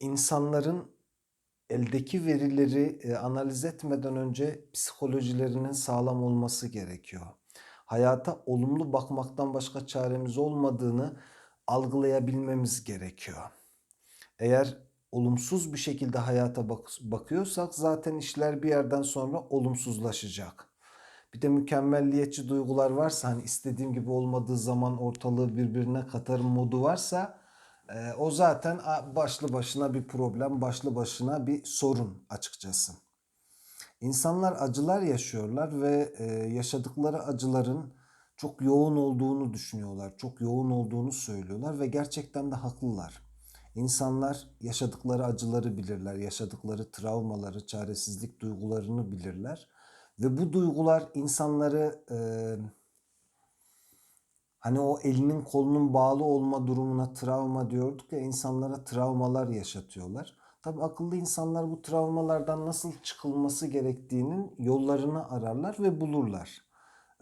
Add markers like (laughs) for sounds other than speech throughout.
insanların eldeki verileri, eee, analiz etmeden önce psikolojilerinin sağlam olması gerekiyor. Hayata olumlu bakmaktan başka çaremiz olmadığını algılayabilmemiz gerekiyor. Eğer olumsuz bir şekilde hayata bak bakıyorsak zaten işler bir yerden sonra olumsuzlaşacak. Bir de mükemmelliyetçi duygular varsa hani istediğim gibi olmadığı zaman ortalığı birbirine katarım modu varsa eee, o zaten başlı başına bir problem, başlı başına bir sorun açıkçası. İnsanlar acılar yaşıyorlar ve e, yaşadıkları acıların çok yoğun olduğunu düşünüyorlar. Çok yoğun olduğunu söylüyorlar ve gerçekten de haklılar. İnsanlar yaşadıkları acıları bilirler, yaşadıkları travmaları, çaresizlik duygularını bilirler. Ve bu duygular insanları e, hani o elinin kolunun bağlı olma durumuna travma diyorduk ya insanlara travmalar yaşatıyorlar. Tabii akıllı insanlar bu travmalardan nasıl çıkılması gerektiğinin yollarını ararlar ve bulurlar.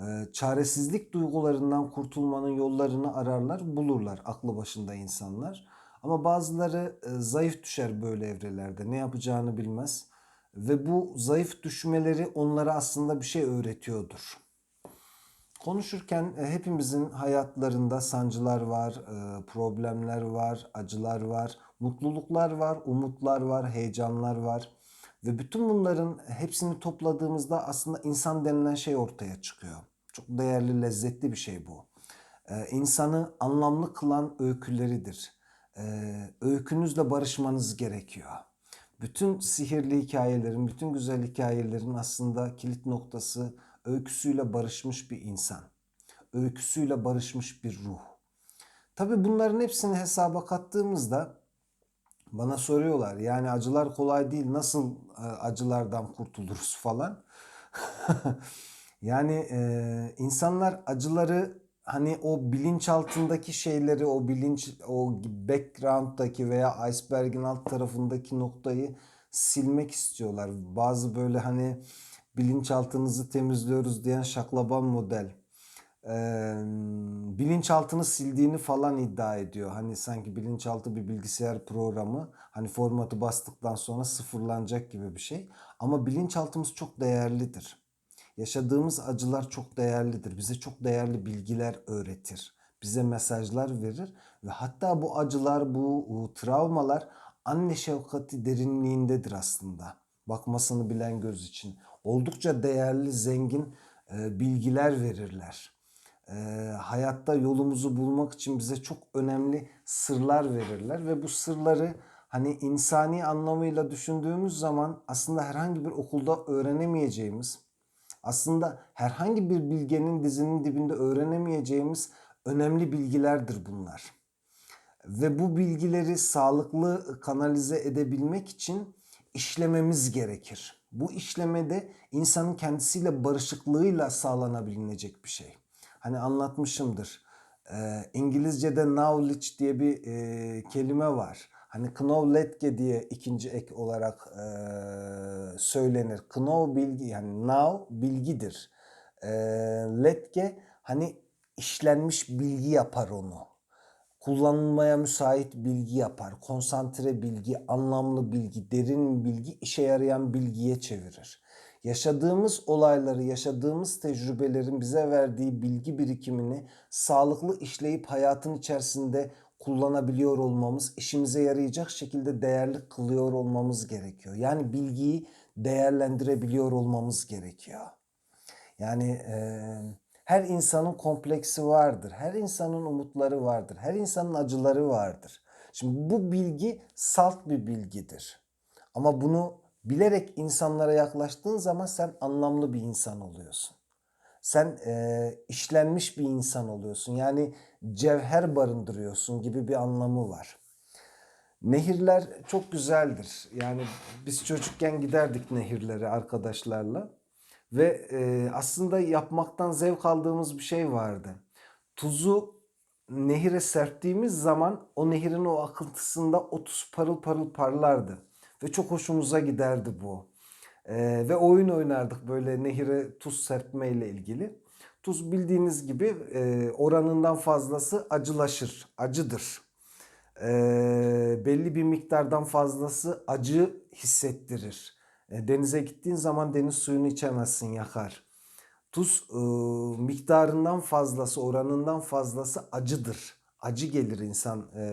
Ee, çaresizlik duygularından kurtulmanın yollarını ararlar, bulurlar aklı başında insanlar. Ama bazıları e, zayıf düşer böyle evrelerde. Ne yapacağını bilmez. Ve bu zayıf düşmeleri onlara aslında bir şey öğretiyordur. Konuşurken e, hepimizin hayatlarında sancılar var, e, problemler var, acılar var, mutluluklar var, umutlar var, heyecanlar var. Ve bütün bunların hepsini topladığımızda aslında insan denilen şey ortaya çıkıyor. Çok değerli, lezzetli bir şey bu. E, İnsanı anlamlı kılan öyküleridir. Öykünüzle barışmanız gerekiyor. Bütün sihirli hikayelerin, bütün güzel hikayelerin aslında kilit noktası öyküsüyle barışmış bir insan. Öyküsüyle barışmış bir ruh. Tabii bunların hepsini hesaba kattığımızda bana soruyorlar yani acılar kolay değil nasıl e, acılardan kurtuluruz falan. (laughs) yani e, insanlar acıları hani o bilinçaltındaki şeyleri o bilinç o background'daki veya iceberg'in alt tarafındaki noktayı silmek istiyorlar. Bazı böyle hani bilinçaltınızı temizliyoruz diyen şaklaban model eee, bilinçaltını sildiğini falan iddia ediyor. Hani sanki bilinçaltı bir bilgisayar programı hani formatı bastıktan sonra sıfırlanacak gibi bir şey. Ama bilinçaltımız çok değerlidir. Yaşadığımız acılar çok değerlidir. Bize çok değerli bilgiler öğretir. Bize mesajlar verir ve hatta bu acılar, bu travmalar anne şefkati derinliğindedir aslında. Bakmasını bilen göz için. Oldukça değerli, zengin e, bilgiler verirler. E, hayatta yolumuzu bulmak için bize çok önemli sırlar verirler ve bu sırları hani insani anlamıyla düşündüğümüz zaman aslında herhangi bir okulda öğrenemeyeceğimiz, aslında herhangi bir bilgenin dizinin dibinde öğrenemeyeceğimiz önemli bilgilerdir bunlar. Ve bu bilgileri sağlıklı kanalize edebilmek için işlememiz gerekir. Bu işlemede insanın kendisiyle barışıklığıyla sağlanabilecek bir şey. Hani anlatmışımdır. Ee, İngilizce'de knowledge diye bir e, kelime var. Hani knowledge diye ikinci ek olarak e, söylenir. Know bilgi yani now bilgidir. E, letge hani işlenmiş bilgi yapar onu kullanılmaya müsait bilgi yapar. Konsantre bilgi, anlamlı bilgi, derin bilgi işe yarayan bilgiye çevirir. Yaşadığımız olayları, yaşadığımız tecrübelerin bize verdiği bilgi birikimini sağlıklı işleyip hayatın içerisinde kullanabiliyor olmamız, işimize yarayacak şekilde değerli kılıyor olmamız gerekiyor. Yani bilgiyi değerlendirebiliyor olmamız gerekiyor. Yani e, her insanın kompleksi vardır. Her insanın umutları vardır. Her insanın acıları vardır. Şimdi bu bilgi salt bir bilgidir. Ama bunu bilerek insanlara yaklaştığın zaman sen anlamlı bir insan oluyorsun. Sen e, işlenmiş bir insan oluyorsun. Yani cevher barındırıyorsun gibi bir anlamı var. Nehirler çok güzeldir. Yani biz çocukken giderdik nehirlere arkadaşlarla. Ve e, aslında yapmaktan zevk aldığımız bir şey vardı. Tuzu nehire serptiğimiz zaman o nehirin o akıntısında o tuz parıl parıl parlardı. Ve çok hoşumuza giderdi bu. E, ve oyun oynardık böyle nehire tuz serpme ile ilgili. Tuz bildiğiniz gibi e, oranından fazlası acılaşır, acıdır. Ee, belli bir miktardan fazlası acı hissettirir. E, denize gittiğin zaman deniz suyunu içemezsin yakar. Tuz e, miktarından fazlası, oranından fazlası acıdır. Acı gelir insan e,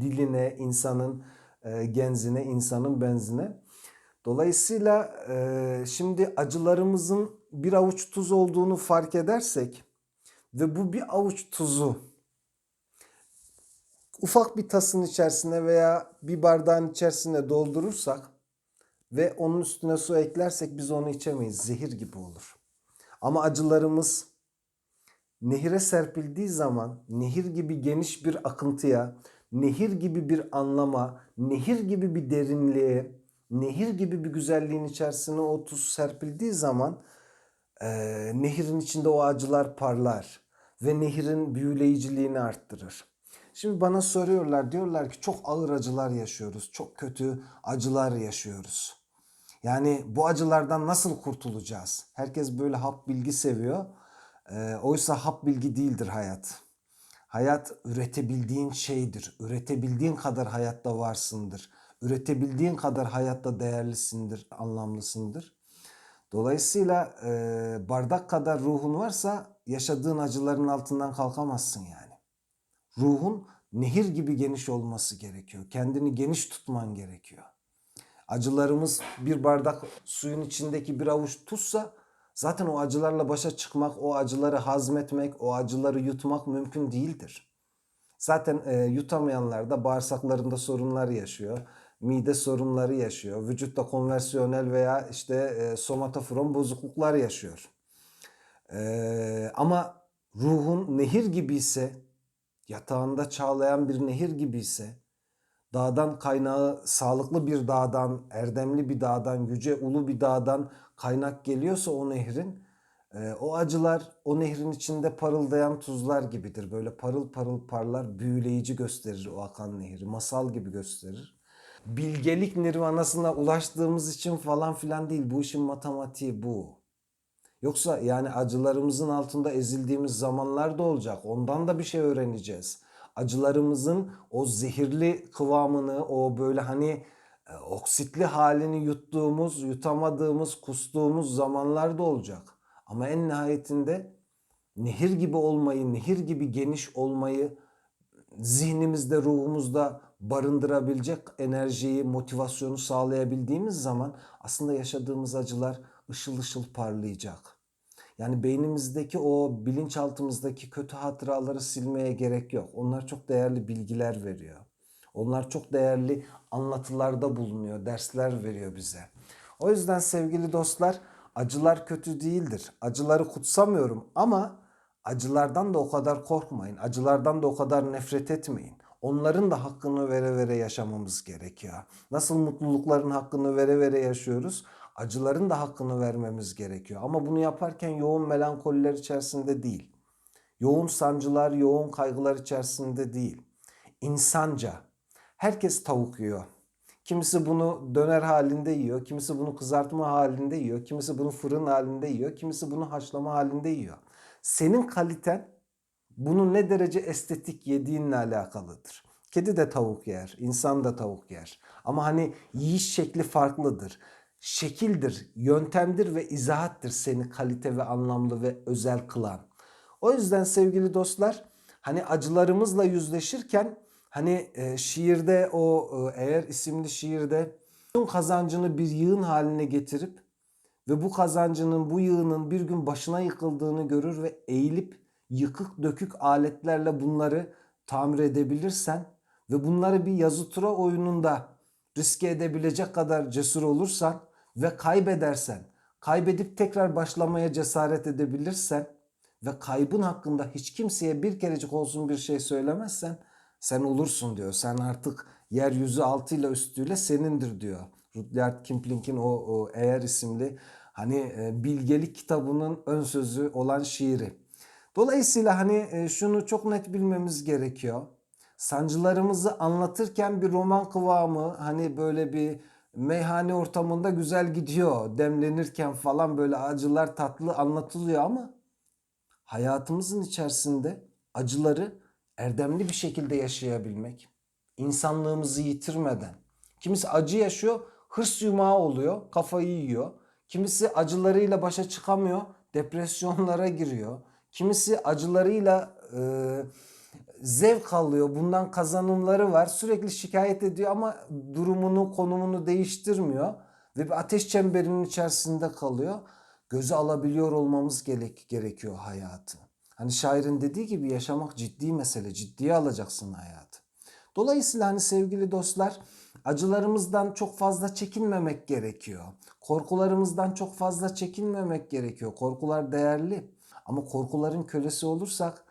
diline, insanın e, genzine, insanın benzine. Dolayısıyla e, şimdi acılarımızın bir avuç tuz olduğunu fark edersek ve bu bir avuç tuzu ufak bir tasın içerisine veya bir bardağın içerisine doldurursak ve onun üstüne su eklersek biz onu içemeyiz. Zehir gibi olur. Ama acılarımız nehire serpildiği zaman nehir gibi geniş bir akıntıya, nehir gibi bir anlama, nehir gibi bir derinliğe, nehir gibi bir güzelliğin içerisine o tuz serpildiği zaman e, nehirin içinde o acılar parlar ve nehirin büyüleyiciliğini arttırır. Şimdi bana soruyorlar diyorlar ki çok ağır acılar yaşıyoruz. Çok kötü acılar yaşıyoruz. Yani bu acılardan nasıl kurtulacağız? Herkes böyle hap bilgi seviyor. Ee, oysa hap bilgi değildir hayat. Hayat üretebildiğin şeydir. Üretebildiğin kadar hayatta varsındır. Üretebildiğin kadar hayatta değerlisindir, anlamlısındır. Dolayısıyla e, bardak kadar ruhun varsa yaşadığın acıların altından kalkamazsın yani. Ruhun nehir gibi geniş olması gerekiyor. Kendini geniş tutman gerekiyor. Acılarımız bir bardak suyun içindeki bir avuç tuzsa zaten o acılarla başa çıkmak, o acıları hazmetmek, o acıları yutmak mümkün değildir. Zaten e, yutamayanlar da bağırsaklarında sorunlar yaşıyor. Mide sorunları yaşıyor. Vücutta konversiyonel veya işte e, somatofron bozukluklar yaşıyor. E, ama ruhun nehir gibi ise, yatağında çağlayan bir nehir gibi ise, dağdan kaynağı sağlıklı bir dağdan, erdemli bir dağdan, yüce ulu bir dağdan kaynak geliyorsa o nehrin, e, o acılar o nehrin içinde parıldayan tuzlar gibidir. Böyle parıl parıl parlar, büyüleyici gösterir o akan nehri, masal gibi gösterir. Bilgelik nirvanasına ulaştığımız için falan filan değil. Bu işin matematiği bu. Yoksa yani acılarımızın altında ezildiğimiz zamanlar da olacak. Ondan da bir şey öğreneceğiz. Acılarımızın o zehirli kıvamını, o böyle hani e, oksitli halini yuttuğumuz, yutamadığımız, kustuğumuz zamanlar da olacak. Ama en nihayetinde nehir gibi olmayı, nehir gibi geniş olmayı zihnimizde, ruhumuzda barındırabilecek enerjiyi, motivasyonu sağlayabildiğimiz zaman aslında yaşadığımız acılar ışıl ışıl parlayacak. Yani beynimizdeki o bilinçaltımızdaki kötü hatıraları silmeye gerek yok. Onlar çok değerli bilgiler veriyor. Onlar çok değerli anlatılarda bulunuyor, dersler veriyor bize. O yüzden sevgili dostlar, acılar kötü değildir. Acıları kutsamıyorum ama acılardan da o kadar korkmayın. Acılardan da o kadar nefret etmeyin. Onların da hakkını vere vere yaşamamız gerekiyor. Nasıl mutlulukların hakkını vere vere yaşıyoruz? Acıların da hakkını vermemiz gerekiyor. Ama bunu yaparken yoğun melankoliler içerisinde değil. Yoğun sancılar, yoğun kaygılar içerisinde değil. İnsanca. Herkes tavuk yiyor. Kimisi bunu döner halinde yiyor, kimisi bunu kızartma halinde yiyor, kimisi bunu fırın halinde yiyor, kimisi bunu haşlama halinde yiyor. Senin kaliten bunu ne derece estetik yediğinle alakalıdır. Kedi de tavuk yer, insan da tavuk yer. Ama hani yiyiş şekli farklıdır. Şekildir, yöntemdir ve izahattır seni kalite ve anlamlı ve özel kılan. O yüzden sevgili dostlar hani acılarımızla yüzleşirken hani e, şiirde o e, eğer isimli şiirde bütün kazancını bir yığın haline getirip ve bu kazancının bu yığının bir gün başına yıkıldığını görür ve eğilip yıkık dökük aletlerle bunları tamir edebilirsen ve bunları bir yazı tura oyununda riske edebilecek kadar cesur olursan ve kaybedersen, kaybedip tekrar başlamaya cesaret edebilirsen ve kaybın hakkında hiç kimseye bir kerecik olsun bir şey söylemezsen sen olursun diyor. Sen artık yeryüzü altıyla üstüyle senindir diyor. Rudyard Kipling'in o, o Eğer isimli hani e, bilgelik kitabının ön sözü olan şiiri. Dolayısıyla hani e, şunu çok net bilmemiz gerekiyor. Sancılarımızı anlatırken bir roman kıvamı hani böyle bir meyhane ortamında güzel gidiyor. Demlenirken falan böyle acılar tatlı anlatılıyor ama hayatımızın içerisinde acıları erdemli bir şekilde yaşayabilmek, insanlığımızı yitirmeden. Kimisi acı yaşıyor, hırs yumağı oluyor, kafayı yiyor. Kimisi acılarıyla başa çıkamıyor, depresyonlara giriyor. Kimisi acılarıyla e, zevk alıyor, bundan kazanımları var. Sürekli şikayet ediyor ama durumunu, konumunu değiştirmiyor ve bir ateş çemberinin içerisinde kalıyor. Göze alabiliyor olmamız gerek, gerekiyor hayatı. Hani şairin dediği gibi yaşamak ciddi mesele, ciddiye alacaksın hayatı. Dolayısıyla hani sevgili dostlar acılarımızdan çok fazla çekinmemek gerekiyor. Korkularımızdan çok fazla çekinmemek gerekiyor. Korkular değerli ama korkuların kölesi olursak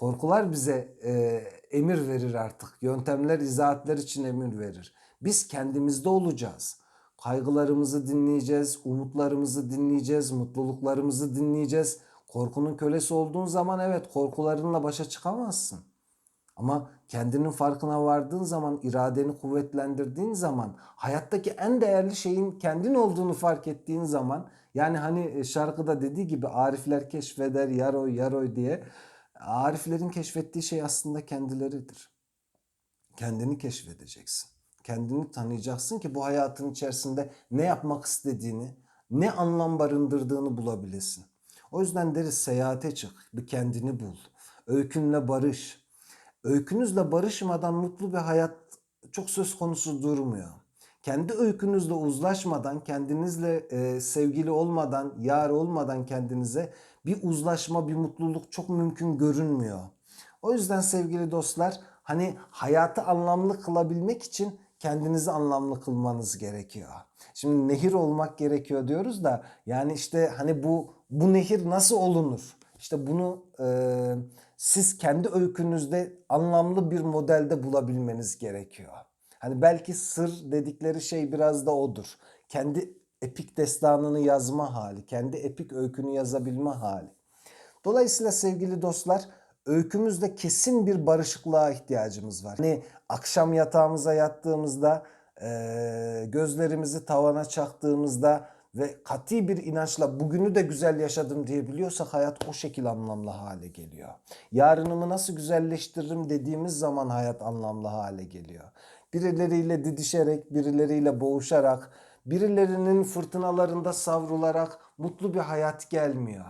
korkular bize e, emir verir artık. Yöntemler, izahatler için emir verir. Biz kendimizde olacağız. Kaygılarımızı dinleyeceğiz, umutlarımızı dinleyeceğiz, mutluluklarımızı dinleyeceğiz. Korkunun kölesi olduğun zaman evet korkularınla başa çıkamazsın. Ama kendinin farkına vardığın zaman, iradeni kuvvetlendirdiğin zaman, hayattaki en değerli şeyin kendin olduğunu fark ettiğin zaman, yani hani şarkıda dediği gibi Arifler keşfeder yaroy yaroy diye, Ariflerin keşfettiği şey aslında kendileridir. Kendini keşfedeceksin. Kendini tanıyacaksın ki bu hayatın içerisinde ne yapmak istediğini, ne anlam barındırdığını bulabilesin. O yüzden deriz seyahate çık, bir kendini bul. Öykünle barış. Öykünüzle barışmadan mutlu bir hayat çok söz konusu durmuyor. Kendi öykünüzle uzlaşmadan, kendinizle e, sevgili olmadan, yar olmadan kendinize bir uzlaşma, bir mutluluk çok mümkün görünmüyor. O yüzden sevgili dostlar, hani hayatı anlamlı kılabilmek için kendinizi anlamlı kılmanız gerekiyor. Şimdi nehir olmak gerekiyor diyoruz da yani işte hani bu bu nehir nasıl olunur? İşte bunu e, siz kendi öykünüzde anlamlı bir modelde bulabilmeniz gerekiyor. Hani belki sır dedikleri şey biraz da odur. Kendi epik destanını yazma hali, kendi epik öykünü yazabilme hali. Dolayısıyla sevgili dostlar öykümüzde kesin bir barışıklığa ihtiyacımız var. Hani akşam yatağımıza yattığımızda, gözlerimizi tavana çaktığımızda ve kati bir inançla bugünü de güzel yaşadım diyebiliyorsak hayat o şekil anlamlı hale geliyor. Yarınımı nasıl güzelleştiririm dediğimiz zaman hayat anlamlı hale geliyor. Birileriyle didişerek, birileriyle boğuşarak, birilerinin fırtınalarında savrularak mutlu bir hayat gelmiyor.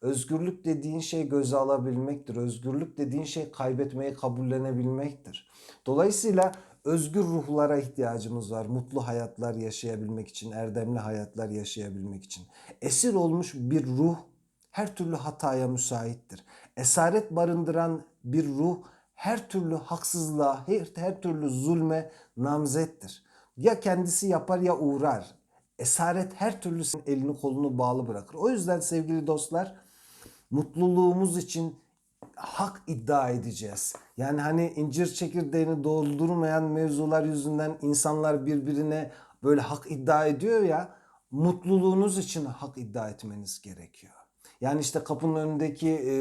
Özgürlük dediğin şey göze alabilmektir. Özgürlük dediğin şey kaybetmeyi kabullenebilmektir. Dolayısıyla özgür ruhlara ihtiyacımız var. Mutlu hayatlar yaşayabilmek için, erdemli hayatlar yaşayabilmek için. Esir olmuş bir ruh her türlü hataya müsaittir. Esaret barındıran bir ruh her türlü haksızlığa, her, her türlü zulme namzettir. Ya kendisi yapar ya uğrar. Esaret her türlü elini kolunu bağlı bırakır. O yüzden sevgili dostlar mutluluğumuz için hak iddia edeceğiz. Yani hani incir çekirdeğini doldurmayan mevzular yüzünden insanlar birbirine böyle hak iddia ediyor ya mutluluğunuz için hak iddia etmeniz gerekiyor. Yani işte kapının önündeki e,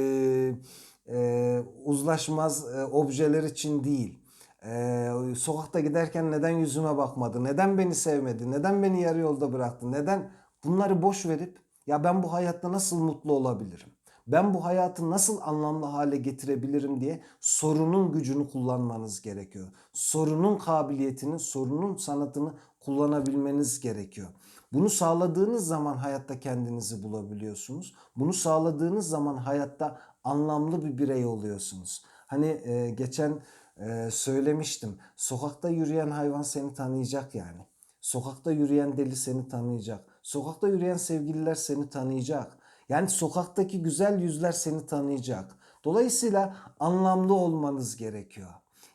e, uzlaşmaz e, objeler için değil. E, sokakta giderken neden yüzüme bakmadı? Neden beni sevmedi? Neden beni yarı yolda bıraktı? Neden? Bunları boş verip ya ben bu hayatta nasıl mutlu olabilirim? Ben bu hayatı nasıl anlamlı hale getirebilirim diye sorunun gücünü kullanmanız gerekiyor. Sorunun kabiliyetini, sorunun sanatını kullanabilmeniz gerekiyor. Bunu sağladığınız zaman hayatta kendinizi bulabiliyorsunuz. Bunu sağladığınız zaman hayatta anlamlı bir birey oluyorsunuz. Hani e, geçen e, söylemiştim. Sokakta yürüyen hayvan seni tanıyacak yani. Sokakta yürüyen deli seni tanıyacak. Sokakta yürüyen sevgililer seni tanıyacak. Yani sokaktaki güzel yüzler seni tanıyacak. Dolayısıyla anlamlı olmanız gerekiyor.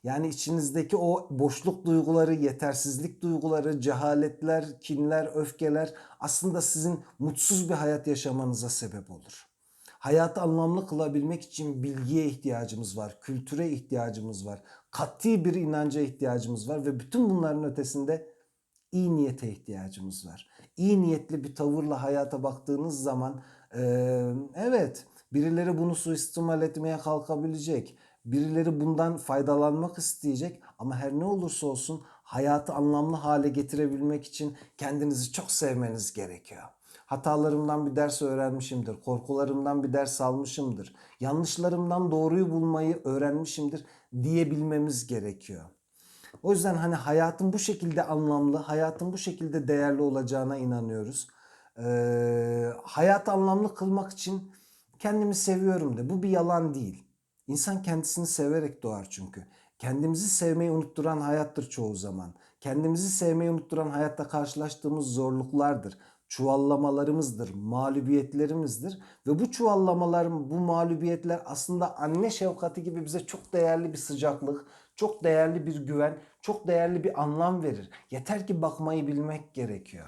Yani içinizdeki o boşluk duyguları, yetersizlik duyguları, cehaletler, kinler, öfkeler aslında sizin mutsuz bir hayat yaşamanıza sebep olur. Hayatı anlamlı kılabilmek için bilgiye ihtiyacımız var, kültüre ihtiyacımız var, kat'i bir inanca ihtiyacımız var ve bütün bunların ötesinde iyi niyete ihtiyacımız var. İyi niyetli bir tavırla hayata baktığınız zaman evet birileri bunu suistimal etmeye kalkabilecek. Birileri bundan faydalanmak isteyecek ama her ne olursa olsun hayatı anlamlı hale getirebilmek için kendinizi çok sevmeniz gerekiyor. Hatalarımdan bir ders öğrenmişimdir. Korkularımdan bir ders almışımdır. Yanlışlarımdan doğruyu bulmayı öğrenmişimdir diyebilmemiz gerekiyor. O yüzden hani hayatın bu şekilde anlamlı, hayatın bu şekilde değerli olacağına inanıyoruz. Ee, hayatı anlamlı kılmak için kendimi seviyorum de. Bu bir yalan değil. İnsan kendisini severek doğar çünkü. Kendimizi sevmeyi unutturan hayattır çoğu zaman. Kendimizi sevmeyi unutturan hayatta karşılaştığımız zorluklardır. Çuvallamalarımızdır, mağlubiyetlerimizdir. Ve bu çuvallamalar, bu mağlubiyetler aslında anne şefkati gibi bize çok değerli bir sıcaklık, çok değerli bir güven, çok değerli bir anlam verir. Yeter ki bakmayı bilmek gerekiyor.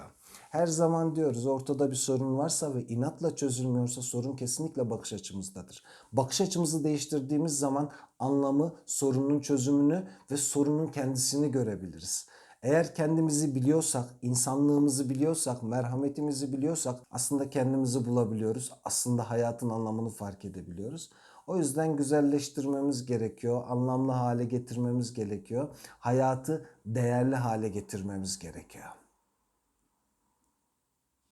Her zaman diyoruz ortada bir sorun varsa ve inatla çözülmüyorsa sorun kesinlikle bakış açımızdadır. Bakış açımızı değiştirdiğimiz zaman anlamı, sorunun çözümünü ve sorunun kendisini görebiliriz. Eğer kendimizi biliyorsak, insanlığımızı biliyorsak, merhametimizi biliyorsak aslında kendimizi bulabiliyoruz. Aslında hayatın anlamını fark edebiliyoruz. O yüzden güzelleştirmemiz gerekiyor, anlamlı hale getirmemiz gerekiyor. Hayatı değerli hale getirmemiz gerekiyor.